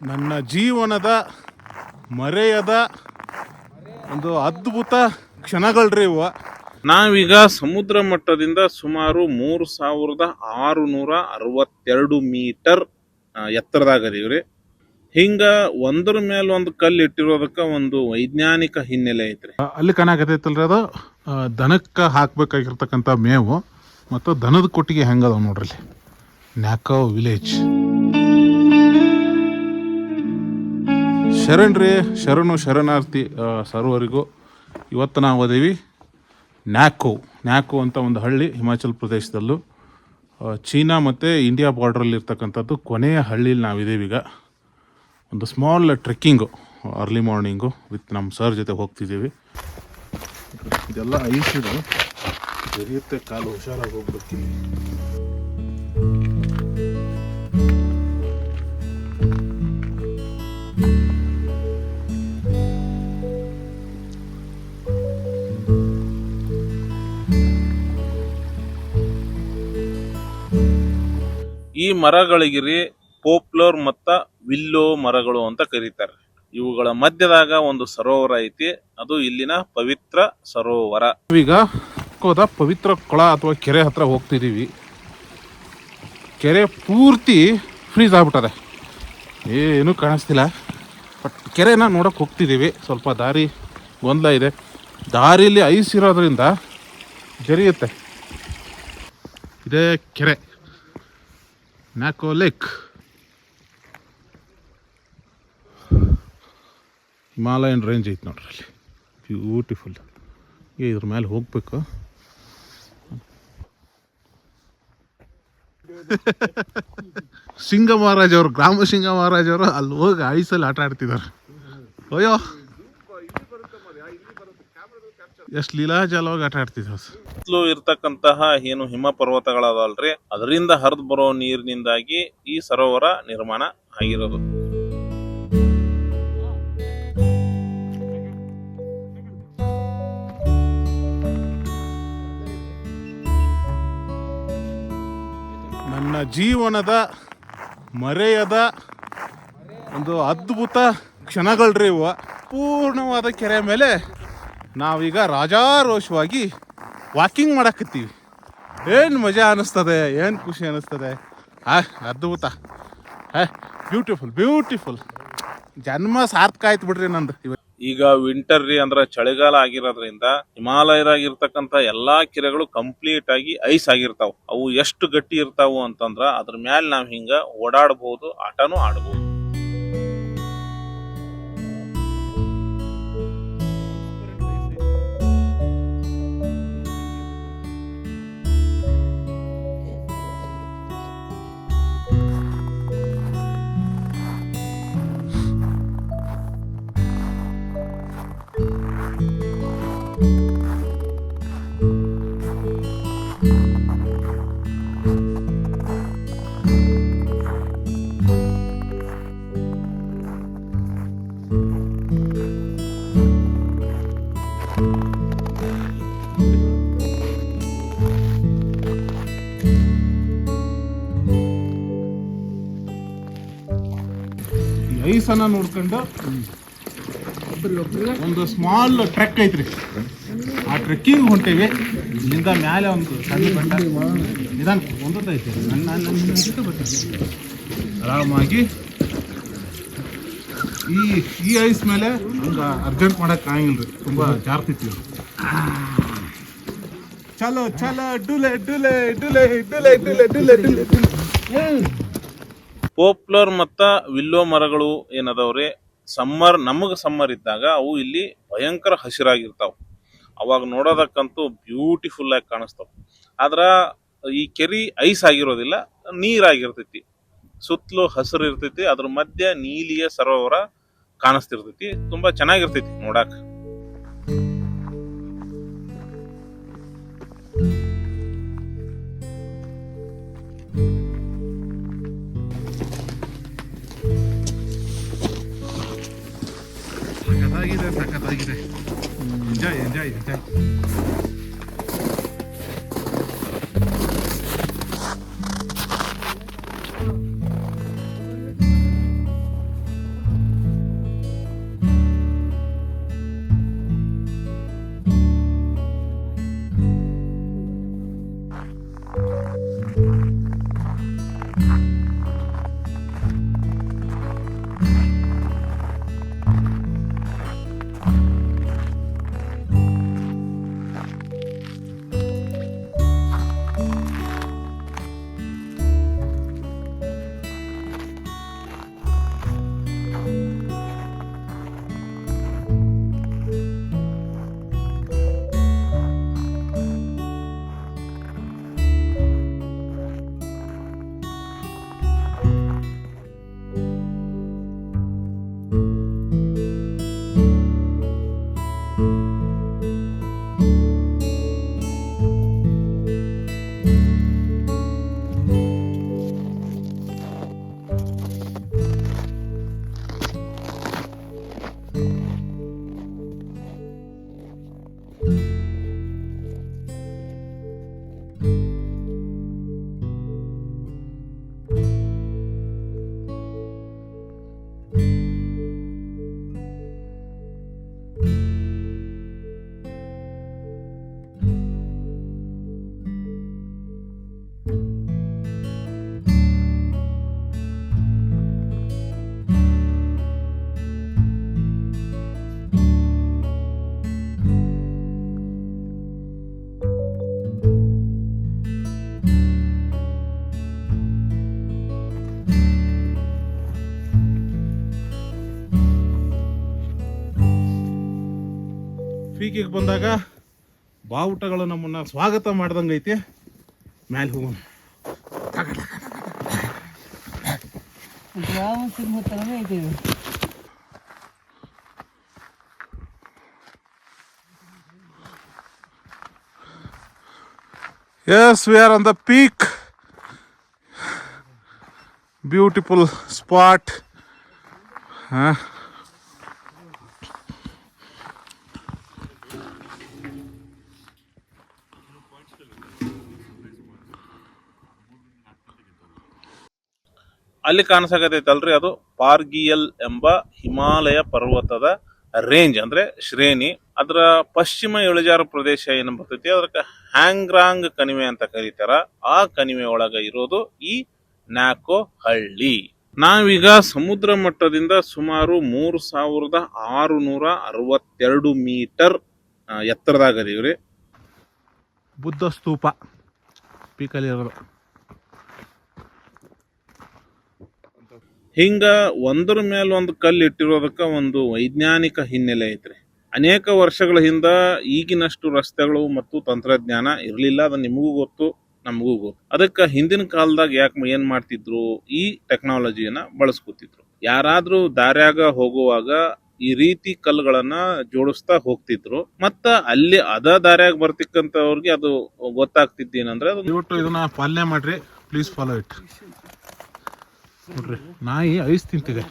ನನ್ನ ಜೀವನದ ಮರೆಯದ ಒಂದು ಅದ್ಭುತ ಕ್ಷಣಗಳ್ರಿ ಇವ. ನಾವೀಗ ಸಮುದ್ರ ಮಟ್ಟದಿಂದ ಸುಮಾರು ಮೂರು ಸಾವಿರದ ಆರುನೂರ ಅರವತ್ತೆರಡು ಮೀಟರ್ ಆ, ಎತ್ತರದಾಗ ಅದೀವ್ರಿ ಹಿಂಗ ಒಂದ್ರ ಮೇಲೆ ಒಂದು ಕಲ್ಲು ಇಟ್ಟಿರೋದಕ್ಕ ಒಂದು ವೈಜ್ಞಾನಿಕ ಹಿನ್ನೆಲೆ ಐತ್ರಿ. ಅಲ್ಲಿ ಕಾಣಕತ್ತೈತಲ್ರಿ ಅದು. ದನಕ್ಕೆ ಹಾಕ್ಬೇಕಾಗಿರ್ತಕ್ಕಂಥ ಮೇವು ಮತ್ತು ದನದ ಕೊಟ್ಟಿಗೆ ಹೆಂಗದ ನೋಡ್ರಿ. ನ್ಯಾಕೋ ವಿಲೇಜ್. ಶರಣ್ರಿ ಶರಣು ಶರಣಾರ್ಥಿ ಸರ್ವರಿಗೂ ಇವತ್ತು ನಾವು ಓದೀವಿ ನ್ಯಾಕೋ. ನ್ಯಾಕೋ ಅಂತ ಒಂದು ಹಳ್ಳಿ ಹಿಮಾಚಲ್ ಪ್ರದೇಶದಲ್ಲೂ. ಚೀನಾ ಮತ್ತು ಇಂಡಿಯಾ ಬಾರ್ಡ್ರಲ್ಲಿ ಇರ್ತಕ್ಕಂಥದ್ದು ಕೊನೆಯ ಹಳ್ಳಿಲಿ ಈಗ. ಒಂದು small trekking early morning with ನಮ್ಮ ಸರ್ ಜೊತೆ ಹೋಗ್ತಿದ್ದೀವಿ ಇದೆಲ್ಲ ಐಸ್ ಇದೆ. ಬೆರೆಯುತ್ತೆ, ಕಾಲು ಹುಷಾರಾಗಿ ಹೋಗ್ಬೇಕು ಈ ಮರಗಳಿಗಿರಿ ಪೋಪ್ಲೋರ್ ಮತ್ತ ವಿಲ್ಲೋ ಮರಗಳು ಅಂತ ಕರೀತಾರೆ. ಇವುಗಳ ಮಧ್ಯದಾಗ ಒಂದು ಸರೋವರ ಐತಿ, ಅದು ಇಲ್ಲಿನ ಪವಿತ್ರ ಸರೋವರ. ಈಗ ಹೋದ ಪವಿತ್ರ ಕೊಳ ಅಥವಾ ಕೆರೆ ಹತ್ರ ಹೋಗ್ತಿದ್ದೀವಿ ಕೆರೆ ಪೂರ್ತಿ ಫ್ರೀಸ್ ಆಗ್ಬಿಟ್ಟದೆ. ಏನೂ ಕಾಣಿಸ್ತಿಲ್ಲ. ಬಟ್ ಕೆರೆನ ನೋಡೋಕೆ ಹೋಗ್ತಿದ್ದೀವಿ ಸ್ವಲ್ಪ ದಾರಿ ಗೊಂದಲ ಇದೆ. ದಾರಿಲಿ ಐಸ್ ಇರೋದ್ರಿಂದ ಜರಿಯುತ್ತೆ. ಇದೇ ಕೆರೆ. ನ್ಯಾಕೋ ಲೇಕ್ ಹಿಮಾಲಯನ್ ರೇಂಜ್ ಐತೆ ನೋಡ್ರಿ ಅಲ್ಲಿ. ಬ್ಯೂಟಿಫುಲ್ ಈಗ ಇದ್ರ ಮೇಲೆ ಹೋಗ್ಬೇಕು. ಸಿಂಗ ಮಹಾರಾಜ್ ಅವರು, ಗ್ರಾಮ ಸಿಂಗ ಮಹಾರಾಜ್ ಅವರು ಅಲ್ಲಿ ಹೋಗಿ ಐಸಲ್ಲಿ ಆಟ ಆಡ್ತಿದ್ದಾರೆ ಅಯ್ಯೋ. ಎಷ್ಟು ಲೀಲಾಜಲವಾಗಿ ಆಟ ಆಡ್ತಿದ್ವಿ ಸುತ್ತಲೂ ಇರ್ತಕ್ಕಂತಹ ಏನು ಹಿಮ ಪರ್ವತಗಳದಲ್ರಿ ಅದರಿಂದ ಹರಿದು ಬರೋ ನೀರಿನಿಂದಾಗಿ ಈ ಸರೋವರ ನಿರ್ಮಾಣ ಆಗಿರೋದು. ನನ್ನ ಜೀವನದ ಮರೆಯದ ಒಂದು ಅದ್ಭುತ ಕ್ಷಣಗಳ್ರಿ ಇವು. ಪೂರ್ಣವಾದ ಕೆರೆ ಮೇಲೆ ನಾವೀಗ ರಾಜಾರೋಷವಾಗಿ ವಾಕಿಂಗ್ ಮಾಡಕತ್ತೀವಿ. ಏನು ಮಜಾ ಅನ್ನಿಸ್ತದೆ ಏನು ಖುಷಿ ಅನ್ನಿಸ್ತದೆ ಹಾ, ಅದ್ಭುತ. ಹೇ ಬ್ಯೂಟಿಫುಲ್ ಬ್ಯೂಟಿಫುಲ್ ಜನ್ಮ ಸಾರ್ಥಕ ಆಯ್ತು ಬಿಡ್ರಿ ನಂದು. ಈಗ ವಿಂಟರ್ ರೀ ಅಂದ್ರೆ ಚಳಿಗಾಲ ಆಗಿರೋದ್ರಿಂದ ಹಿಮಾಲಯದಾಗಿರ್ತಕ್ಕಂಥ ಎಲ್ಲಾ ಕೆರೆಗಳು ಕಂಪ್ಲೀಟ್ ಆಗಿ ಐಸ್ ಆಗಿರ್ತಾವ. ಅವು ಎಷ್ಟು ಗಟ್ಟಿ ಇರ್ತಾವು ಅಂತಂದ್ರ ಅದ್ರ ಮ್ಯಾಲ ನಾವ್ ಹಿಂಗ ಓಡಾಡಬಹುದು ಆಟನೂ ಆಡಬಹುದು ಜಾಗನ ನೋಡ್ಕೊಂಡು ಒಂದು ಸ್ಮಾಲ್ ಟ್ರೆಕ್ ಐತ್ರಿ. ಆ ಟ್ರೆಕ್ಕಿಂಗ್ ಹೊಂಟೇವಿ? ಇಲ್ಲಿಂದ ಮ್ಯಾಲೆ ಒಂದು ಸಣ್ಣ ಬಂಡ. ನಿಧಾನ. ಒಂದೊತ್ತೈತೆ ನನ್ನ ನನ್ನ ಆರಾಮಾಗಿ. ಈ ಈ ಐಸ್ ಮೇಲೆ ಹಂಗೆ ಅರ್ಜೆಂಟ್ ಮಾಡೋಕೆ ಆಗಂಗಿಲ್ಲ ರೀ ತುಂಬ ಜಾರ್ತಿತ್ತು ಚಲೋ ಚಲೋ. ಡುಲೆ ಡುಲೆ ಡುಲೆ ಡುಲೆ ಡುಲೆ ಡುಲೆ ಡುಲೆ ಪೋಪ್ಲರ್ ಮತ್ತ ವಿಲ್ಲೋ ಮರಗಳು ಏನದವ್ರಿ? ಸಮ್ಮರ್, ನಮಗೆ ಸಮ್ಮರ್ ಇದ್ದಾಗ ಅವು ಇಲ್ಲಿ ಭಯಂಕರ ಹಸಿರಾಗಿರ್ತಾವ. ಅವಾಗ ನೋಡೋದಕ್ಕಂತೂ ಬ್ಯೂಟಿಫುಲ್ ಆಗಿ ಕಾಣಿಸ್ತಾವ. ಆದ್ರ ಈ ಕೆರಿ ಐಸ್ ಆಗಿರೋದಿಲ್ಲ, ನೀರಾಗಿರ್ತೈತಿ. ಸುತ್ತಲೂ ಹಸಿರು ಇರ್ತೈತಿ ಅದ್ರ ಮಧ್ಯ ನೀಲಿಯ ಸರೋವರ ಕಾಣಿಸ್ತಿರ್ತೈತಿ. ತುಂಬಾ ಚೆನ್ನಾಗಿರ್ತೈತಿ ನೋಡಾಕ. じゃあいとできて。エンジョイエン ಪೀಕಿಗೆ ಬಂದಾಗ ಬಾವುಟಗಳು ನಮ್ಮನ್ನ ಸ್ವಾಗತ ಮಾಡ್ದಂಗೈತಿ. ಮ್ಯಾಲೆ ಹೋಗೋಣ. As we are on the peak beautiful spot on ಅಲ್ಲಿ ಕಾಣಿಸಕತೈತಲ್ರಿ ಅದು ಪಾರ್ಗಿಯಲ್ ಎಂಬ ಹಿಮಾಲಯ ಪರ್ವತದ ರೇಂಜ್ ಅಂದ್ರೆ ಶ್ರೇಣಿ. ಅದರ ಪಶ್ಚಿಮ ಇಳಿಜಾರು ಪ್ರದೇಶ ಏನು ಬರ್ತೈತಿ ಅದಕ್ಕೆ ಹ್ಯಾಂಗ್ರಾಂಗ್ ಕಣಿವೆ ಅಂತ ಕರೀತಾರ. ಆ ಕಣಿವೆ ಒಳಗ ಇರೋದು ಈ ನ್ಯಾಕೋ ಹಳ್ಳಿ. ನಾವೀಗ ಸಮುದ್ರ ಮಟ್ಟದಿಂದ ಸುಮಾರು ಮೂರು ಸಾವಿರದ ಆರುನೂರ ಅರವತ್ತೆರಡು ಮೀಟರ್ ಆ, ಎತ್ತರದಾಗ ಅದೀವ್ರಿ ಬುದ್ಧ ಸ್ತೂಪ ಪೀಕಲ್ಲಿ ಇರೋದು ಹಿಂಗ ಒಂದರ ಮೇಲೆ ಒಂದು ಕಲ್ಲು ಇಟ್ಟಿರೋದಕ್ಕ ಒಂದು ವೈಜ್ಞಾನಿಕ ಹಿನ್ನೆಲೆ ಐತ್ರಿ. ಅನೇಕ ವರ್ಷಗಳ ಹಿಂದ ಈಗಿನಷ್ಟು ರಸ್ತೆಗಳು ಮತ್ತು ತಂತ್ರಜ್ಞಾನ ಇರಲಿಲ್ಲ ಅದು ನಿಮಗೂ ಗೊತ್ತು, ನಮಗೂ ಗೊತ್ತು. ಅದಕ್ಕೆ ಹಿಂದಿನ ಕಾಲದಾಗ ಯಾಕೆ ಏನ್ ಮಾಡ್ತಿದ್ರು? ಈ ಟೆಕ್ನಾಲಜಿಯನ್ನ ಬಳಸ್ಕೊತಿದ್ರು. ಯಾರಾದ್ರೂ ದಾರ್ಯಾಗ ಹೋಗುವಾಗ ಈ ರೀತಿ ಕಲ್ಲುಗಳನ್ನ ಜೋಡಿಸ್ತಾ ಹೋಗ್ತಿದ್ರು. ಮತ್ತ ಅಲ್ಲಿ ಅದ ದಾರ್ಯಾಗ ಬರ್ತಿಕ್ಕಂತವ್ರಿಗೆ ಅದು ಗೊತ್ತಾಗ್ತಿದ್ದೇನಂದ್ರೆ ಇದನ್ನ ಪಾಲನೆ ಮಾಡ್ರಿ, ಪ್ಲೀಸ್ ಫಾಲೋ ಇಟ್. ನೋಡ್ರಿ, ನಾಯಿ ಐಸ್ ತಿಂತಿದೆ.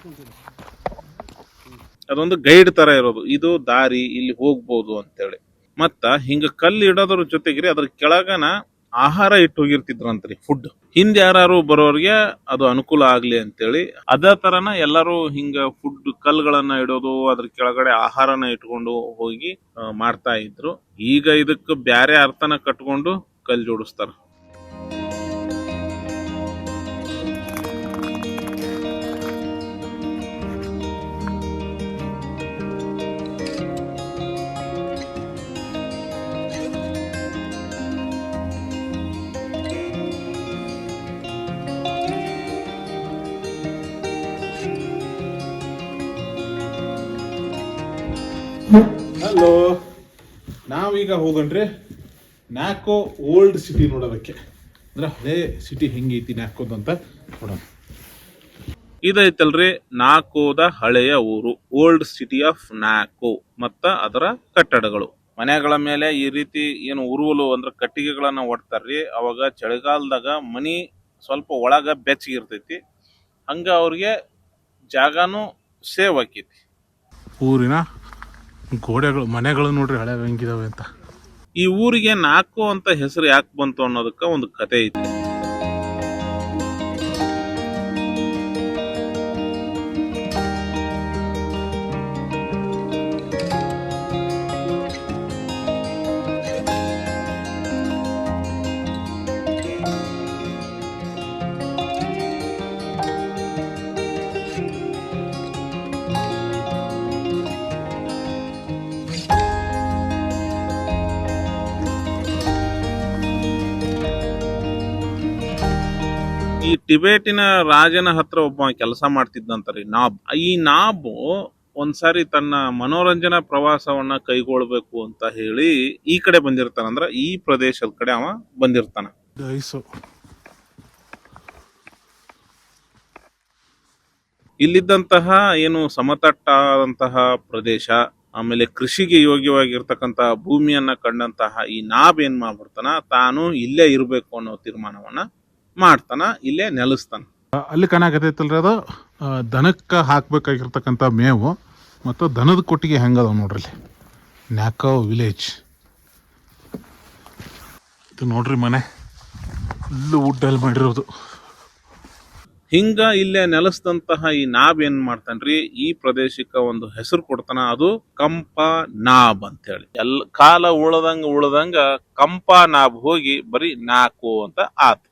ಅದೊಂದು ಗೈಡ್ ತರ ಇರೋದು. ಇದು ದಾರಿ, ಇಲ್ಲಿ ಹೋಗ್ಬೋದು ಅಂತೇಳಿ. ಮತ್ತ ಹಿಂಗ ಕಲ್ಲು ಇಡೋದ್ರ ಜೊತೆಗೆ ಅದ್ರ ಕೆಳಗನ ಆಹಾರ ಇಟ್ಟು ಹೋಗಿರ್ತಿದ್ರಂತ್ರಿ ಫುಡ್ ಹಿಂದೆ ಯಾರು ಬರೋರಿಗೆ ಅದು ಅನುಕೂಲ ಆಗ್ಲಿ ಅಂತೇಳಿ, ಅದೇ ತರನ ಎಲ್ಲರೂ ಹಿಂಗ ಫುಡ್ ಕಲ್ಗಳನ್ನ ಇಡೋದು, ಅದ್ರ ಕೆಳಗಡೆ ಆಹಾರನ ಇಟ್ಕೊಂಡು ಹೋಗಿ ಮಾಡ್ತಾ ಇದ್ರು. ಈಗ ಇದಕ್ಕೆ ಬ್ಯಾರೆ ಅರ್ಥನ ಕಟ್ಕೊಂಡು ಕಲ್ ಜೋಡಿಸ್ತಾರ. ನಾವೀಗ ಹೋಗಣ್ರಿ ನ್ಯಾಕೋ ಓಲ್ಡ್ ಸಿಟಿ ನೋಡೋದಕ್ಕೆ. ಅಂದ್ರೆ ಹಳೇ ಸಿಟಿ ಹೆಂಗೈತಿ ನ್ಯಾಕೋದ್ ಅಂತ ನೋಡೋಣ. ಇದೈತಲ್ರಿ ನಾಕೋದ ಹಳೆಯ ಊರು ಓಲ್ಡ್ ಸಿಟಿ ಆಫ್ ನಾಕೋ ಮತ್ತ ಅದರ ಕಟ್ಟಡಗಳು. ಮನೆಗಳ ಮೇಲೆ ಈ ರೀತಿ ಏನು ಉರುವಲು ಅಂದ್ರೆ ಕಟ್ಟಿಗೆಗಳನ್ನ ಒಡ್ತಾರ್ರಿ. ಅವಾಗ ಚಳಿಗಾಲದಾಗ ಮನಿ ಸ್ವಲ್ಪ ಒಳಗ ಬೆಚ್ಚಗಿರ್ತೈತಿ ಹಂಗ ಅವ್ರಿಗೆ ಜಾಗನೂ ಸೇವ್ ಆಕೈತಿ. ಊರಿನ ಗೋಡೆಗಳು, ಮನೆಗಳು ನೋಡ್ರಿ ಹಳೆ ಹೆಂಗಿದಾವೆ ಅಂತ. ಈ ಊರಿಗೆ ನಾಲ್ಕು ಅಂತ ಹೆಸರು ಯಾಕೆ ಬಂತು ಅನ್ನೋದಕ್ಕೆ ಒಂದು ಕತೆ ಐತಿ. ಟಿಬೇಟಿನ ರಾಜನ ಹತ್ರ ಒಬ್ಬ ಕೆಲಸ ಮಾಡ್ತಿದ್ದಂತಾರೆ ನಾಬ್. ಈ ನಾಬ್ ಒಂದ್ಸಾರಿ ತನ್ನ ಮನೋರಂಜನಾ ಪ್ರವಾಸವನ್ನ ಕೈಗೊಳ್ಬೇಕು ಅಂತ ಹೇಳಿ ಈ ಕಡೆ ಬಂದಿರ್ತಾನ ಅಂದ್ರ ಈ ಪ್ರದೇಶದ ಕಡೆ ಅವ ಬಂದಿರ್ತಾನ. ಇಲ್ಲಿದ್ದಂತಹ ಏನು ಸಮತಟ್ಟಾದಂತಹ ಪ್ರದೇಶ ಆಮೇಲೆ ಕೃಷಿಗೆ ಯೋಗ್ಯವಾಗಿರ್ತಕ್ಕಂತಹ ಭೂಮಿಯನ್ನ ಕಂಡಂತಹ ಈ ನಾಬ್ ಏನ್ ಮಾಡ್ಬಿಡ್ತಾನ ತಾನು ಇಲ್ಲೇ ಇರಬೇಕು ಅನ್ನೋ ತೀರ್ಮಾನವನ್ನ ಮಾಡ್ತಾನ ಇಲ್ಲೇ ನೆಲೆಸ್ತಾನ. ಅಲ್ಲಿ ಕಾಣಾಕತೈತಲ್ರಿ ಅದು? ದನಕ್ಕೆ ಹಾಕ್ಬೇಕಾಗಿರ್ತಕ್ಕಂಥ ಮೇವು ಮತ್ತು ದನದ ಕೊಟ್ಟಿಗೆ ಹೆಂಗದ ನೋಡ್ರಿ ನ್ಯಾಕೋ ವಿಲೇಜ್. ಇದು ನೋಡ್ರಿ ಮನೆ. ಫುಲ್ಲು ವುಡ್ಡಲ್ಲಿ ಮಾಡಿರೋದು. ಹಿಂಗ ಇಲ್ಲೇ ನೆಲೆಸ್ದಂತಹ ಈ ನಾಬ್ ಏನ್ ಮಾಡ್ತಾನ್ರಿ? ಈ ಪ್ರದೇಶಕ್ಕೆ ಒಂದು ಹೆಸರು ಕೊಡ್ತಾನ ಅದು ಕಂಪ ನಾಬ್ ಅಂತ ಹೇಳಿ ಎಲ್ ಕಾಲ ಉಳದಂಗ ಉಳದಂಗ ಕಂಪ ನಾಬ್ ಹೋಗಿ ಬರೀ ನಾಕು ಅಂತ ಆತು.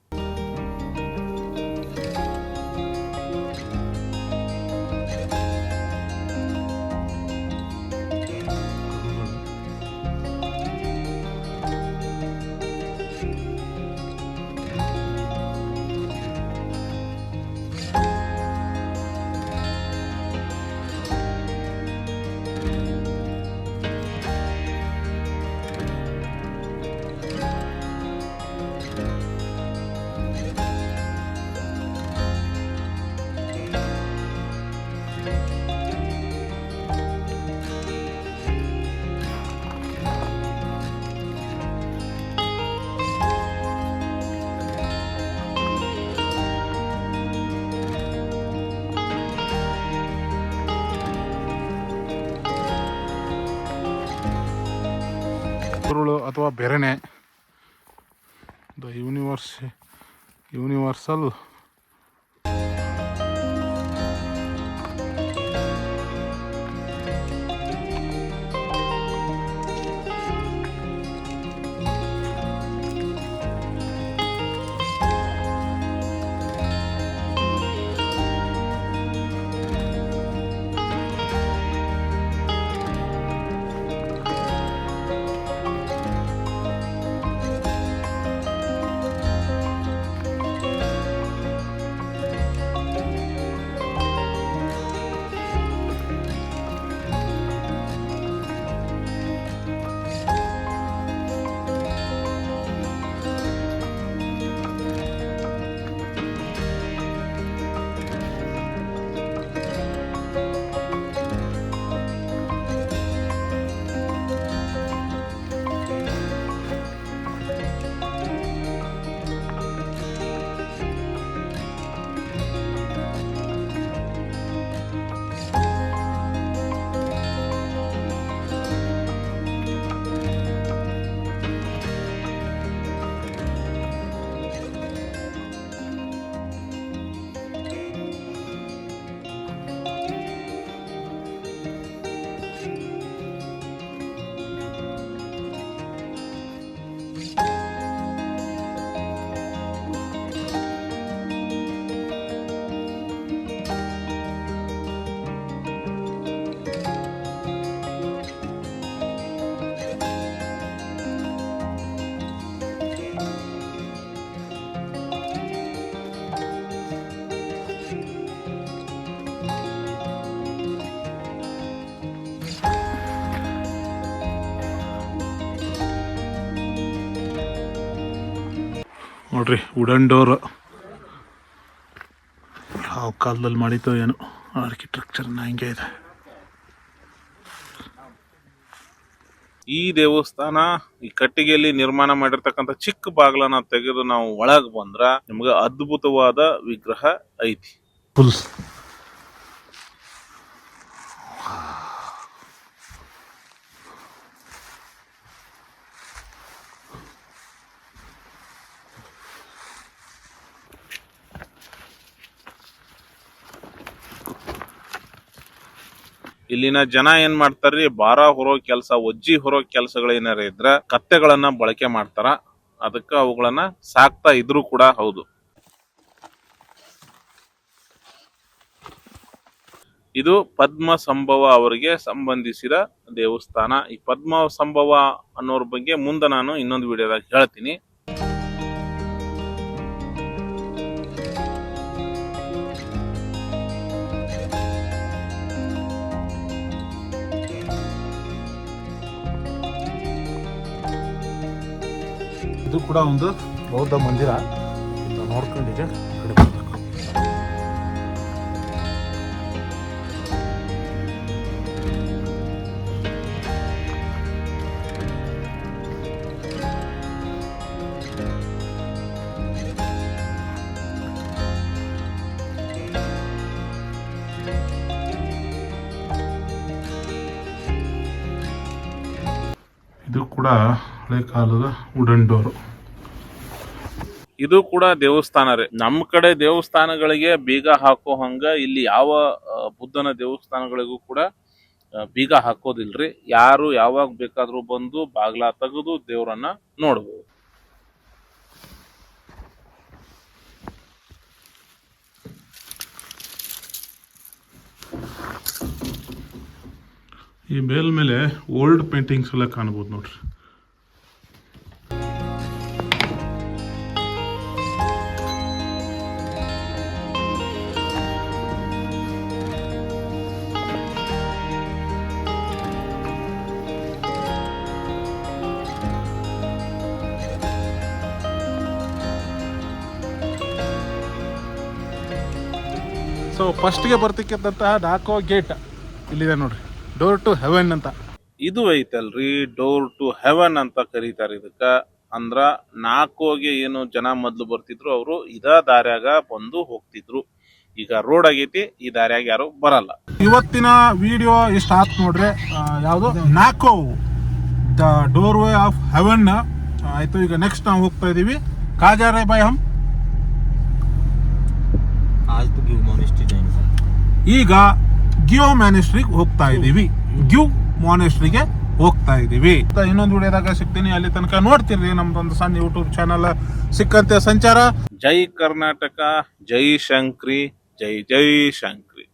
ಕುರುಳು ಅಥವಾ ಬೆರೆನೆ. ದ ಯೂನಿವರ್ಸ್ ಯೂನಿವರ್ಸಲ್ ನೋಡ್ರಿ ವುಡನ್ ಡೋರ್ ಯಾವ ಕಾಲದಲ್ಲಿ ಮಾಡಿತ್ತು ಏನು ಆರ್ಕಿಟೆಕ್ಚರ್ ಹಿಂಗೆ ಇದೆ. ಈ ದೇವಸ್ಥಾನ ಈ ಕಟ್ಟಿಗೆಯಲ್ಲಿ ನಿರ್ಮಾಣ ಮಾಡಿರ್ತಕ್ಕಂತ ಚಿಕ್ಕ ಬಾಗ್ಲನ್ನ ತೆಗೆದು ನಾವು ಒಳಗ್ ಬಂದ್ರ ನಿಮ್ಗೆ ಅದ್ಭುತವಾದ ವಿಗ್ರಹ ಐತಿ. ಫುಲ್ ಇಲ್ಲಿನ ಜನ ಏನ್ ಮಾಡ್ತಾರ್ರಿ? ಬಾರ ಹೊರೋ ಕೆಲಸ, ಒಜ್ಜಿ ಹೊರೋ ಕೆಲಸಗಳು ಏನಾರ ಇದ್ರ ಕತ್ತೆಗಳನ್ನ ಬಳಕೆ ಮಾಡ್ತಾರ. ಅದಕ್ಕ ಅವುಗಳನ್ನ ಸಾಕ್ತಾ ಇದ್ರು ಕೂಡ ಹೌದು. ಇದು ಪದ್ಮ ಸಂಭವ ಅವರಿಗೆ ಸಂಬಂಧಿಸಿದ ದೇವಸ್ಥಾನ. ಈ ಪದ್ಮ ಸಂಭವ ಅನ್ನೋರ ಬಗ್ಗೆ ಮುಂದೆ ನಾನು ಇನ್ನೊಂದು ವಿಡಿಯೋದಾಗ ಹೇಳ್ತೀನಿ. ಇದು ಕೂಡ ಒಂದು ಬೌದ್ಧ ಮಂದಿರ. ಇದನ್ನ ಇದು ಕೂಡ ಹಳೆ ಕಾಲದ ವುಡನ್ ಡೋರ್ ಇದು ಕೂಡ ದೇವಸ್ಥಾನ ರೀ. ನಮ್ಮ ಕಡೆ ದೇವಸ್ಥಾನಗಳಿಗೆ ಬೀಗ ಹಾಕೋ ಹಂಗ ಇಲ್ಲಿ ಯಾವ ಬುದ್ಧನ ದೇವಸ್ಥಾನಗಳಿಗೂ ಕೂಡ ಬೀಗ ಹಾಕೋದಿಲ್ರಿ. ಯಾರು ಯಾವಾಗ ಬೇಕಾದ್ರೂ ಬಂದು ಬಾಗ್ಲ ತೆಗೆದು ದೇವರನ್ನ ನೋಡ್ಬೋದು. ಈ ಮೇಲ್ ಮೇಲೆ ಓಲ್ಡ್ ಪೇಂಟಿಂಗ್ಸ್ ಎಲ್ಲ ಕಾಣ್ಬೋದು ನೋಡ್ರಿ. ಸೊ ಫಸ್ಟ್ಗೆ ಬರ್ತಿಕ್ಕಂತಹ ನಾಲ್ಕೋ ಗೇಟ್ ಇಲ್ಲಿದೆ ನೋಡ್ರಿ. ಡೋರ್ ಟು ಹೆವೆನ್ ಅಂತ. ಇದು ಐತಲ್ರಿ ಡೋರ್ ಟು ಹೆವೆನ್ ಅಂತ ಕರೀತಾರೆ ಇದಕ್ಕ. ಅಂದ್ರ ನಾಲ್ಕು ಏನು ಜನ ಮೊದ್ಲು ಬರ್ತಿದ್ರು ಅವರು ಇದ ದಾರ್ಯಾಗ ಬಂದು ಹೋಗ್ತಿದ್ರು. ಈಗ ರೋಡ್ ಆಗೈತಿ ಈ ದಾರ್ಯಾಗ ಯಾರು ಬರಲ್ಲ. ಇವತ್ತಿನ ವಿಡಿಯೋ ಇಷ್ಟ ಆತ್ ನೋಡ್ರಿ ಯಾವುದು? Nako the doorway of heaven ಆಯ್ತು ಈಗ ನೆಕ್ಸ್ಟ್ ನಾವು ಹೋಗ್ತಾ ಇದೀವಿ. ಕಾಜಾರ ಬಾಯ್ ಹಮ್. ಈಗ ಗಿಯೋ ಮ್ಯಾನಿಸ್ಟ್ರಿಗೆ ಹೋಗ್ತಾ ಇದೀವಿ. ಗ್ಯೂ ಮಾನೆಸ್ಟ್ರಿಗೆ ಹೋಗ್ತಾ ಇದೀವಿ. ಇನ್ನೊಂದು ವಿಡಿಯೋದಾಗ ಸಿಗ್ತೀನಿ. ಅಲ್ಲಿ ತನಕ ನೋಡ್ತಿರ್ರಿ ನಮ್ದೊಂದು ಸಣ್ಣ ಯೂಟ್ಯೂಬ್ ಚಾನಲ್ ಸಿಕ್ಕಂತೆ ಸಂಚಾರ. ಜೈ ಕರ್ನಾಟಕ, ಜೈ ಶಂಕ್ರಿ, ಜೈ ಜೈ ಶಂಕರ್.